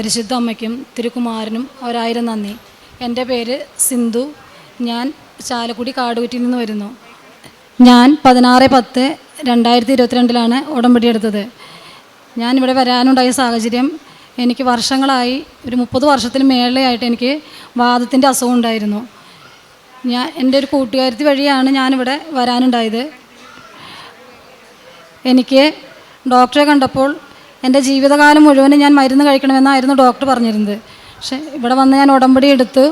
പരിശുദ്ധ അമ്മയ്ക്കും തിരുക്കുമാരനും ഒരായിരം നന്ദി. എന്റെ പേര് സിന്ധു. ഞാൻ ചാലക്കുടി കാടുകുറ്റിയിൽ നിന്ന് വരുന്നു. ഞാൻ പതിനാറ് പത്ത് രണ്ടായിരത്തി ഇരുപത്തിരണ്ടിലാണ് ഉടമ്പടി എടുത്തത്. ഞാൻ ഇവിടെ വരാനുണ്ടായ സാഹചര്യം എനിക്ക് വർഷങ്ങളായി ഒരു മുപ്പത് വർഷത്തിന് മേളയായിട്ട് എനിക്ക് വാദത്തിന്റെ അസുഖം ഉണ്ടായിരുന്നു. ഞാൻ എന്റെ ഒരു കൂട്ടുകാരത്തി വഴിയാണ് ഞാനിവിടെ വരാനുണ്ടായത്. എനിക്ക് ഡോക്ടറെ കണ്ടപ്പോൾ എന്റെ ജീവിതകാലം മുഴുവനും ഞാൻ മരുന്ന് കഴിക്കണമെന്നായിരുന്നു ഡോക്ടർ പറഞ്ഞിരുന്നത്. പക്ഷേ ഇവിടെ വന്ന് ഞാൻ ഉടമ്പടി എടുത്തു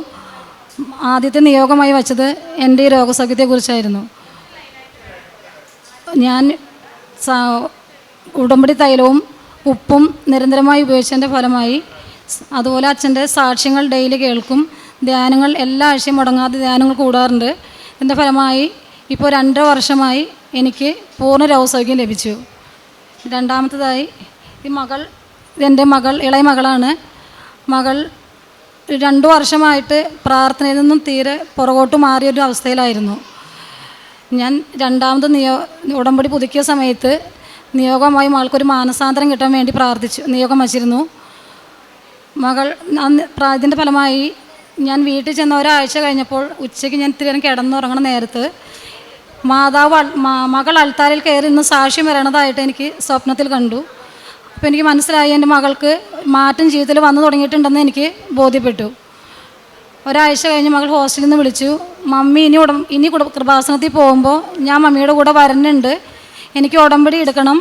ആദ്യത്തെ നിയോഗമായി വച്ചത് എന്റെ ഈ രോഗസൗഖ്യത്തെക്കുറിച്ചായിരുന്നു. ഞാൻ ഉടമ്പടി തൈലവും ഉപ്പും നിരന്തരമായി ഉപയോഗിച്ചതിന്റെ ഫലമായി അതുപോലെ അച്ഛന്റെ സാക്ഷ്യങ്ങൾ ഡെയിലി കേൾക്കും ധ്യാനങ്ങൾ എല്ലാ ആഴ്ചയും മുടങ്ങാതെ ധ്യാനങ്ങൾ കൂടാറുണ്ട്. ഇതിന്റെ ഫലമായി ഇപ്പോൾ രണ്ടര വർഷമായി എനിക്ക് പൂർണ രോഗസൗഖ്യം ലഭിച്ചു. രണ്ടാമത്തതായി ഈ മകൾ എന്റെ മകൾ ഇളയ മകളാണ്. മകൾ രണ്ടു വർഷമായിട്ട് പ്രാർത്ഥനയിൽ നിന്നും തീരെ പുറകോട്ട് മാറിയൊരു അവസ്ഥയിലായിരുന്നു. ഞാൻ രണ്ടാമത് നിയോ ഉടമ്പടി പുതുക്കിയ സമയത്ത് നിയോഗമായി മകൾക്കൊരു മാനസാന്തരം കിട്ടാൻ വേണ്ടി പ്രാർത്ഥിച്ചു നിയോഗം വച്ചിരുന്നു. മകൾ ഇതിന്റെ ഫലമായി ഞാൻ വീട്ടിൽ ചെന്ന ഒരാഴ്ച കഴിഞ്ഞപ്പോൾ ഉച്ചയ്ക്ക് ഞാൻ ഇത്തിരി കിടന്നുറങ്ങണ നേരത്ത് മാതാവ് മകൾ അൾത്താരിൽ കയറി ഇന്ന് സാക്ഷ്യം വരണതായിട്ട് എനിക്ക് സ്വപ്നത്തിൽ കണ്ടു. അപ്പോൾ എനിക്ക് മനസ്സിലായി എന്റെ മകൾക്ക് മാറ്റം ജീവിതത്തിൽ വന്നു തുടങ്ങിയിട്ടുണ്ടെന്ന് എനിക്ക് ബോധ്യപ്പെട്ടു. ഒരാഴ്ച കഴിഞ്ഞ് മകൾ ഹോസ്റ്റലിൽ നിന്ന് വിളിച്ചു. മമ്മി ഇനി ഉടം ഇനി കൃപാസനത്തിൽ പോകുമ്പോൾ ഞാൻ മമ്മിയുടെ കൂടെ വരുന്നുണ്ട് എനിക്ക് ഉടമ്പടി എടുക്കണം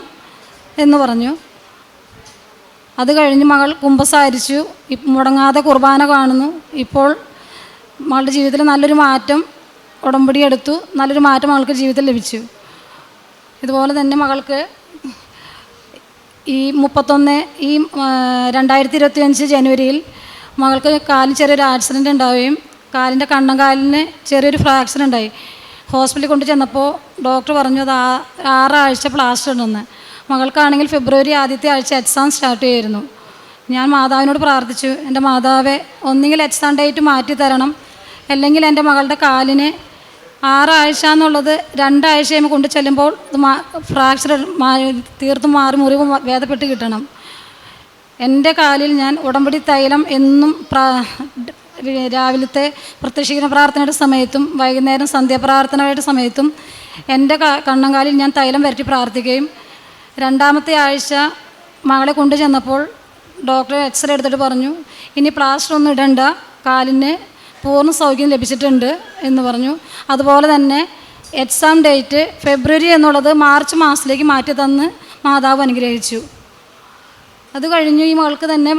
എന്ന് പറഞ്ഞു. അത് കഴിഞ്ഞ് മകൾ കുമ്പസാരിച്ചു. മുടങ്ങാതെ കുർബാന കാണുന്നു. ഇപ്പോൾ മകളുടെ ജീവിതത്തിൽ നല്ലൊരു മാറ്റം ഉടമ്പടി എടുത്തു. നല്ലൊരു മാറ്റം മകൾക്ക് ജീവിതത്തിൽ ലഭിച്ചു. ഇതുപോലെ തന്നെ മകൾക്ക് ഈ മുപ്പത്തൊന്ന് ഈ രണ്ടായിരത്തി ഇരുപത്തി അഞ്ച് ജനുവരിയിൽ മകൾക്ക് കാലിന് ചെറിയൊരു ആക്സിഡന്റ് ഉണ്ടാവുകയും കാലിന്റെ കണ്ണങ്കാലിന് ചെറിയൊരു ഫ്രാക്ചർ ഉണ്ടായി. ഹോസ്പിറ്റലിൽ കൊണ്ട് ചെന്നപ്പോൾ ഡോക്ടർ പറഞ്ഞു അത് ആറാഴ്ച പ്ലാസ്റ്റർ ഉണ്ടെന്ന്. മകൾക്കാണെങ്കിൽ ഫെബ്രുവരി ആദ്യത്തെ ആഴ്ച എക്സാം സ്റ്റാർട്ട് ചെയ്യുമായിരുന്നു. ഞാൻ മാതാവിനോട് പ്രാർത്ഥിച്ചു. എന്റെ മാതാവെ ഒന്നുകിൽ എക്സാം ഡേറ്റ് മാറ്റി തരണം അല്ലെങ്കിൽ എന്റെ മകളുടെ കാലിന് ആറാഴ്ച എന്നുള്ളത് രണ്ടാഴ്ച കഴിയുമ്പോൾ കൊണ്ട് ചെല്ലുമ്പോൾ ഇത് മാ ഫ്രാക്ചർ തീർത്തും മാറി മുറിവ് വേദപ്പെട്ട് കിട്ടണം. എന്റെ കാലിൽ ഞാൻ ഉടമ്പടി തൈലം എന്നും രാവിലത്തെ പ്രത്യക്ഷീകരണ പ്രാർത്ഥനയുടെ സമയത്തും വൈകുന്നേരം സന്ധ്യാപ്രാർത്ഥനയുടെ സമയത്തും എന്റെ കണ്ണങ്കാലിൽ ഞാൻ തൈലം വരട്ടി പ്രാർത്ഥിക്കുകയും രണ്ടാമത്തെ ആഴ്ച മകളെ കൊണ്ടു ചെന്നപ്പോൾ ഡോക്ടർ എക്സ്റേ എടുത്തിട്ട് പറഞ്ഞു ഇനി പ്ലാസ്റ്റർ ഒന്നും ഇടണ്ട കാലിന് പൂർണ സൗഖ്യം ലഭിച്ചിട്ടുണ്ട് എന്ന് പറഞ്ഞു. അതുപോലെ തന്നെ എക്സാം ഡേറ്റ് ഫെബ്രുവരി എന്നുള്ളത് മാർച്ച് മാസത്തിലേക്ക് മാറ്റി തന്ന് മാതാവ് അനുഗ്രഹിച്ചു. അത് കഴിഞ്ഞു ഈ മകൾക്ക് തന്നെ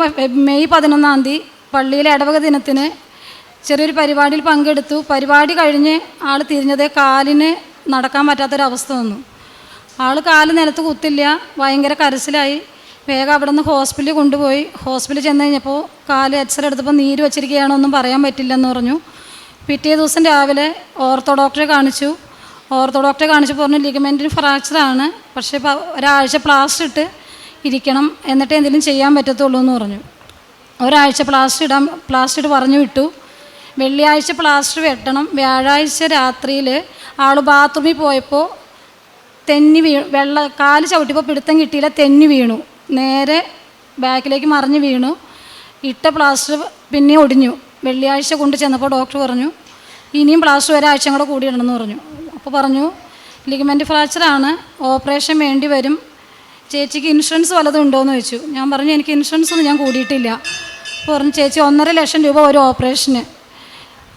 മെയ് പതിനൊന്നാം തീയതി പള്ളിയിലെ ഇടവക ദിനത്തിന് ചെറിയൊരു പരിപാടിയിൽ പങ്കെടുത്തു. പരിപാടി കഴിഞ്ഞ് ആൾ തിരിഞ്ഞത് കാലിന് നടക്കാൻ പറ്റാത്തൊരവസ്ഥ വന്നു ആൾ കാൽ നിലത്ത് കുത്തില്ല ഭയങ്കര കരച്ചിലായി. വേഗം അവിടെ നിന്ന് ഹോസ്പിറ്റലിൽ കൊണ്ടുപോയി. ഹോസ്പിറ്റലിൽ ചെന്ന് കഴിഞ്ഞപ്പോൾ കാൽ എക്സ്റേ എടുത്തപ്പോൾ നീര് വെച്ചിരിക്കുകയാണോ ഒന്നും പറയാൻ പറ്റില്ലെന്ന് പറഞ്ഞു. പിറ്റേ ദിവസം രാവിലെ ഓർത്തോ ഡോക്ടറെ കാണിച്ചു. ഓർത്തോ ഡോക്ടറെ കാണിച്ചപ്പോൾ പറഞ്ഞു ലിഗമെന്റിന് ഫ്രാക്ചറാണ് പക്ഷേ ഒരാഴ്ച പ്ലാസ്റ്റർ ഇട്ട് ഇരിക്കണം. എന്നിട്ട് എന്തെങ്കിലും ചെയ്യാൻ പറ്റത്തുള്ളൂ എന്ന് പറഞ്ഞു. ഒരാഴ്ച പ്ലാസ്റ്റർ ഇടാൻ പ്ലാസ്റ്റർ ഇട്ട് പറഞ്ഞു വിട്ടു. വെള്ളിയാഴ്ച പ്ലാസ്റ്റർ വെട്ടണം. വ്യാഴാഴ്ച രാത്രിയിൽ ആൾ ബാത്റൂമിൽ പോയപ്പോൾ തെന്നി വീ വെള്ള കാൽ ചവിട്ടിയപ്പോൾ പിടുത്തം കിട്ടിയില്ല തെന്നി വീണു. നേരെ ബാക്കിലേക്ക് മറിഞ്ഞ് വീണു. ഇട്ട പ്ലാസ്റ്റർ പിന്നെ ഒടിഞ്ഞു. വെള്ളിയാഴ്ച കൊണ്ട് ചെന്നപ്പോൾ ഡോക്ടർ പറഞ്ഞു ഇനിയും പ്ലാസ്റ്റർ ഒരാഴ്ചയും കൂടെ കൂടി പറഞ്ഞു. അപ്പോൾ പറഞ്ഞു ലിഗമെന്റ് ഫ്രാക്ചറാണ് ഓപ്പറേഷൻ വേണ്ടി വരും. ചേച്ചിക്ക് ഇൻഷുറൻസ് വല്ലതും ഉണ്ടോയെന്ന് ചോദിച്ചു. ഞാൻ പറഞ്ഞു എനിക്ക് ഇൻഷുറൻസ് ഒന്നും ഞാൻ കൂടിയിട്ടില്ല. അപ്പോൾ പറഞ്ഞു ചേച്ചി ഒന്നര ലക്ഷം രൂപ ഒരു ഓപ്പറേഷന്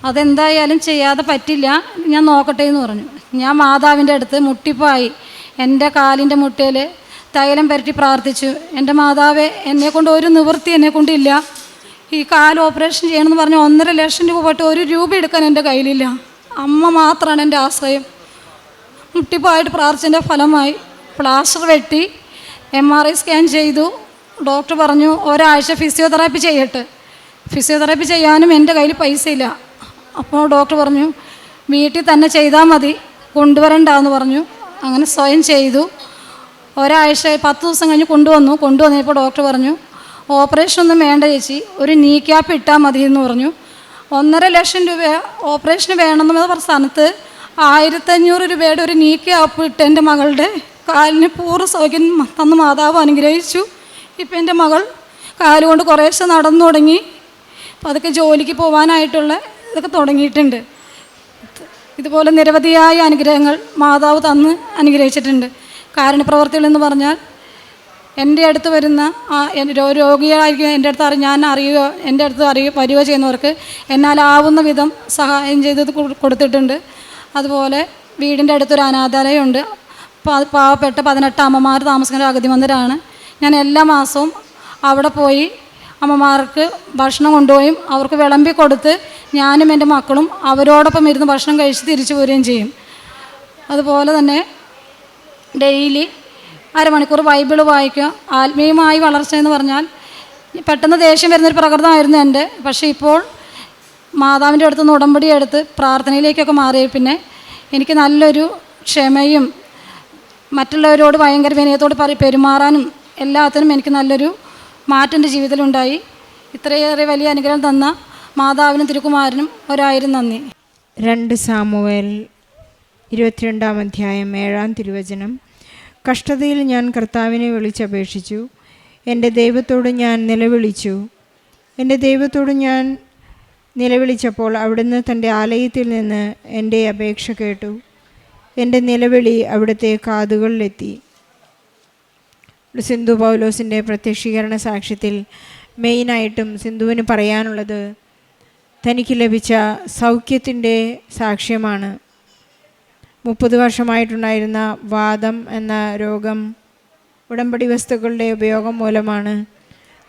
അതെന്തായാലും ചെയ്യാതെ പറ്റില്ല ഞാൻ നോക്കട്ടെ എന്ന് പറഞ്ഞു. ഞാൻ മാതാവിന്റെ അടുത്ത് മുട്ടിപ്പായി. എന്റെ കാലിന്റെ മുട്ടയിൽ തൈലം പരട്ടി പ്രാർത്ഥിച്ചു. എന്റെ മാതാവെ എന്നെ കൊണ്ട് ഒരു നിവൃത്തി എന്നെ കൊണ്ടില്ല ഈ കാൽ ഓപ്പറേഷൻ ചെയ്യണമെന്ന് പറഞ്ഞ് ഒന്നര ലക്ഷം രൂപ പോയിട്ട് ഒരു രൂപ എടുക്കാൻ എന്റെ കയ്യിലില്ല. അമ്മ മാത്രമാണ് എന്റെ ആശ്രയം. മുട്ടിപ്പായിട്ട് പ്രാർത്ഥിച്ചതിന്റെ ഫലമായി പ്ലാസ്റ്റർ വെട്ടി എം ആർ ഐ സ്കാൻ ചെയ്തു. ഡോക്ടർ പറഞ്ഞു ഒരാഴ്ച ഫിസിയോതെറാപ്പി ചെയ്യട്ടെ. ഫിസിയോതെറാപ്പി ചെയ്യാനും എന്റെ കയ്യിൽ പൈസ ഇല്ല അപ്പോൾ ഡോക്ടർ പറഞ്ഞു വീട്ടിൽ തന്നെ ചെയ്താൽ മതി. കൊണ്ടുവരണ്ടെന്ന് പറഞ്ഞു. അങ്ങനെ സ്വയം ചെയ്തു. ഒരാഴ്ച പത്ത് ദിവസം കഴിഞ്ഞ് കൊണ്ടുവന്നു. കൊണ്ടുവന്നപ്പോൾ ഡോക്ടർ പറഞ്ഞു ഓപ്പറേഷൻ ഒന്നും വേണ്ട ചേച്ചി ഒരു നീ ക്യാപ്പ് ഇട്ടാൽ മതി എന്ന് പറഞ്ഞു. ഒന്നര ലക്ഷം രൂപ ഓപ്പറേഷന് വേണമെന്ന് പറഞ്ഞ സ്ഥാനത്ത് ആയിരത്തഞ്ഞൂറ് രൂപയുടെ ഒരു നീ ക്യാപ്പ് ഇട്ട് എന്റെ മകളുടെ കാലിന് പൂർണ സൗകര്യം തന്ന് മാതാവ് അനുഗ്രഹിച്ചു. ഇപ്പം എന്റെ മകൾ കാലുകൊണ്ട് കുറേശ്ശെ നടന്നു തുടങ്ങി. അപ്പോൾ അതൊക്കെ ജോലിക്ക് പോകാനായിട്ടുള്ള ഇതൊക്കെ തുടങ്ങിയിട്ടുണ്ട്. ഇതുപോലെ നിരവധിയായ അനുഗ്രഹങ്ങൾ മാതാവ് തന്ന് അനുഗ്രഹിച്ചിട്ടുണ്ട്. കാരുണ്യപ്രവർത്തികൾ എന്ന് പറഞ്ഞാൽ എന്റെ അടുത്ത് വരുന്ന എൻ- എന്റെ അടുത്ത് ഞാൻ അറിയുക എന്റെ അടുത്ത് അറിയുക വരിക ചെയ്യുന്നവർക്ക് എന്നാലാവുന്ന വിധം സഹായം ചെയ്ത് കൊടുത്തിട്ടുണ്ട്. അതുപോലെ വീടിന്റെ അടുത്തൊരു അനാഥാലയമുണ്ട്. പാവപ്പെട്ട പതിനെട്ട് അമ്മമാർ താമസിക്കുന്ന അഗതി മന്ദിരമാണ് ഞാൻ എല്ലാ മാസവും അവിടെ പോയി അമ്മമാർക്ക് ഭക്ഷണം കൊണ്ടുപോയും അവർക്ക് വിളമ്പി കൊടുത്ത് ഞാനും എന്റെ മക്കളും അവരോടൊപ്പം ഇരുന്ന് ഭക്ഷണം കഴിച്ച് തിരിച്ചു പോരുകയും ചെയ്യും. അതുപോലെ തന്നെ ഡെയിലി അരമണിക്കൂർ ബൈബിൾ വായിക്കുക. ആത്മീയമായി വളർച്ച എന്ന് പറഞ്ഞാൽ പെട്ടെന്ന് ദേഷ്യം വരുന്നൊരു പ്രകൃതമായിരുന്നു എന്റെ. പക്ഷേ ഇപ്പോൾ മാതാവിന്റെ അടുത്ത് നിന്ന് ഉടമ്പടി എടുത്ത് പ്രാർത്ഥനയിലേക്കൊക്കെ മാറിയ പിന്നെ എനിക്ക് നല്ലൊരു ക്ഷമയും മറ്റുള്ളവരോട് ഭയങ്കര വിനയത്തോട് പറ പെരുമാറാനും എല്ലാത്തിനും എനിക്ക് നല്ലൊരു മാറ്റം എന്റെ ജീവിതത്തിലുണ്ടായി. ഇത്രയേറെ വലിയ അനുഗ്രഹം തന്ന മാതാവിനും തിരുക്കുമാരനും ഒരായിരം നന്ദി. രണ്ട് സാമുവേൽ ഇരുപത്തിരണ്ടാം അധ്യായം ഏഴാം തിരുവചനം. കഷ്ടതയിൽ ഞാൻ കർത്താവിനെ വിളിച്ചപേക്ഷിച്ചു. എന്റെ ദൈവത്തോട് ഞാൻ നിലവിളിച്ചു. എന്റെ ദൈവത്തോട് ഞാൻ നിലവിളിച്ചപ്പോൾ അവിടുന്ന് തന്റെ ആലയത്തിൽ നിന്ന് എന്റെ അപേക്ഷ കേട്ടു. എന്റെ നിലവിളി അവിടുത്തെ കാതുകളിലെത്തി. സിന്ധു പൗലോസിന്റെ പ്രത്യക്ഷീകരണ സാക്ഷ്യത്തിൽ മെയിനായിട്ടും സിന്ധുവിന് പറയാനുള്ളത് തനിക്ക് ലഭിച്ച സൗഖ്യത്തിന്റെ സാക്ഷ്യമാണ്. മുപ്പത് വർഷമായിട്ടുണ്ടായിരുന്ന വാദം എന്ന രോഗം ഉടമ്പടി വസ്തുക്കളുടെ ഉപയോഗം മൂലമാണ്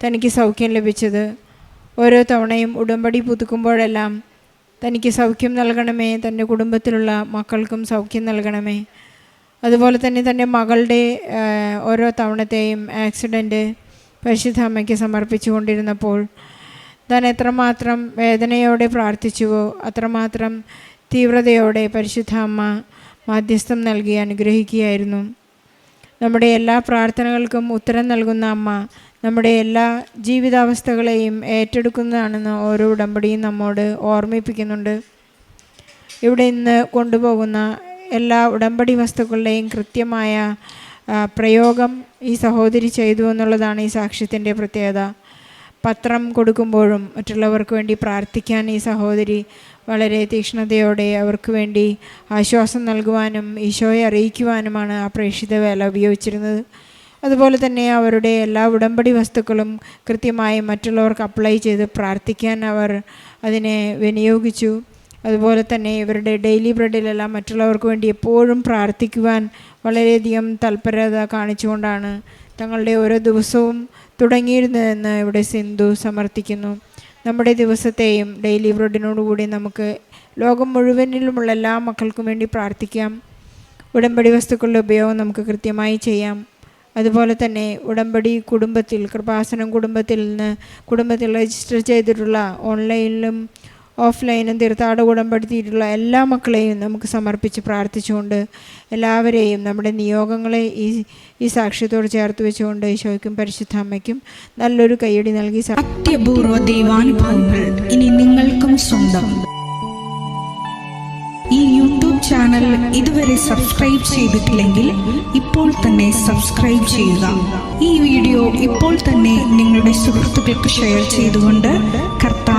തനിക്ക് സൗഖ്യം ലഭിച്ചത്. ഓരോ തവണയും ഉടമ്പടി പുതുക്കുമ്പോഴെല്ലാം തനിക്ക് സൗഖ്യം നൽകണമേ തന്റെ കുടുംബത്തിലുള്ള മക്കൾക്കും സൗഖ്യം നൽകണമേ. അതുപോലെ തന്നെ തന്റെ മകളുടെ ഓരോ തവണത്തെയും ആക്സിഡന്റ് പരിശുദ്ധ അമ്മയ്ക്ക് സമർപ്പിച്ചു കൊണ്ടിരുന്നപ്പോൾ താൻ എത്രമാത്രം വേദനയോടെ പ്രാർത്ഥിച്ചുവോ അത്രമാത്രം തീവ്രതയോടെ പരിശുദ്ധ അമ്മ മാധ്യസ്ഥം നൽകി അനുഗ്രഹിക്കുകയായിരുന്നു. നമ്മുടെ എല്ലാ പ്രാർത്ഥനകൾക്കും ഉത്തരം നൽകുന്ന അമ്മ നമ്മുടെ എല്ലാ ജീവിതാവസ്ഥകളെയും ഏറ്റെടുക്കുന്നതാണെന്ന് ഓരോ ഉടമ്പടിയും നമ്മോട് ഓർമ്മിപ്പിക്കുന്നുണ്ട്. ഇവിടെ ഇന്ന് കൊണ്ടുപോകുന്ന എല്ലാ ഉടമ്പടി വസ്തുക്കളുടെയും കൃത്യമായ പ്രയോഗം ഈ സഹോദരി ചെയ്തു എന്നുള്ളതാണ് ഈ സാക്ഷ്യത്തിന്റെ പ്രത്യേകത. പത്രം കൊടുക്കുമ്പോഴും മറ്റുള്ളവർക്ക് വേണ്ടി പ്രാർത്ഥിക്കാൻ ഈ സഹോദരി വളരെ തീക്ഷ്ണതയോടെ അവർക്ക് വേണ്ടി ആശ്വാസം നൽകുവാനും ഈശോയെ അറിയിക്കുവാനുമാണ് ആ പ്രേക്ഷിത വേല ഉപയോഗിച്ചിരുന്നത്. അതുപോലെ തന്നെ അവരുടെ എല്ലാ ഉടമ്പടി വസ്തുക്കളും കൃത്യമായി മറ്റുള്ളവർക്ക് അപ്ലൈ ചെയ്ത് പ്രാർത്ഥിക്കാൻ അവർ അതിനെ വിനിയോഗിച്ചു. അതുപോലെ തന്നെ ഇവരുടെ ഡെയിലി ബ്രെഡിലെല്ലാം മറ്റുള്ളവർക്ക് വേണ്ടി എപ്പോഴും പ്രാർത്ഥിക്കുവാൻ വളരെയധികം തൽപരത കാണിച്ചുകൊണ്ടാണ് തങ്ങളുടെ ഓരോ ദിവസവും തുടങ്ങിയിരുന്നതെന്ന് ഇവിടെ സിന്ധു സമർത്ഥിക്കുന്നു. നമ്മുടെ ദിവസത്തെയും ഡെയിലി ബ്രെഡിനോടുകൂടി നമുക്ക് ലോകം മുഴുവനിലുമുള്ള എല്ലാ മക്കൾക്കും വേണ്ടി പ്രാർത്ഥിക്കാം. ഉടമ്പടി വസ്തുക്കളുടെ ഉപയോഗം നമുക്ക് കൃത്യമായി ചെയ്യാം. അതുപോലെ തന്നെ ഉടമ്പടി കുടുംബത്തിൽ കൃപാസനം കുടുംബത്തിൽ നിന്ന് കുടുംബത്തിൽ രജിസ്റ്റർ ചെയ്തിട്ടുള്ള ഓൺലൈനിലും ഓഫ്ലൈനും തീർത്ഥാടക ഉടമ്പടുത്തിയിട്ടുള്ള എല്ലാ മക്കളെയും നമുക്ക് സമർപ്പിച്ച് പ്രാർത്ഥിച്ചുകൊണ്ട് എല്ലാവരെയും നമ്മുടെ നിയോഗങ്ങളെ ഈ ഈ സാക്ഷ്യത്തോട് ചേർത്ത് വെച്ചുകൊണ്ട് ഈശോയ്ക്കും പരിശുദ്ധ അമ്മയ്ക്കും നല്ലൊരു കൈയടി നൽകി സത്യപൂർവ ദൈവാനുഭവങ്ങൾ ഇനി നിങ്ങൾക്കും സ്വന്തം. ഈ യൂട്യൂബ് ചാനൽ ഇതുവരെ സബ്സ്ക്രൈബ് ചെയ്തിട്ടില്ലെങ്കിൽ ഇപ്പോൾ തന്നെ സബ്സ്ക്രൈബ് ചെയ്യുക. ഈ വീഡിയോ ഇപ്പോൾ തന്നെ നിങ്ങളുടെ സുഹൃത്തുക്കൾക്ക് ഷെയർ ചെയ്തുകൊണ്ട്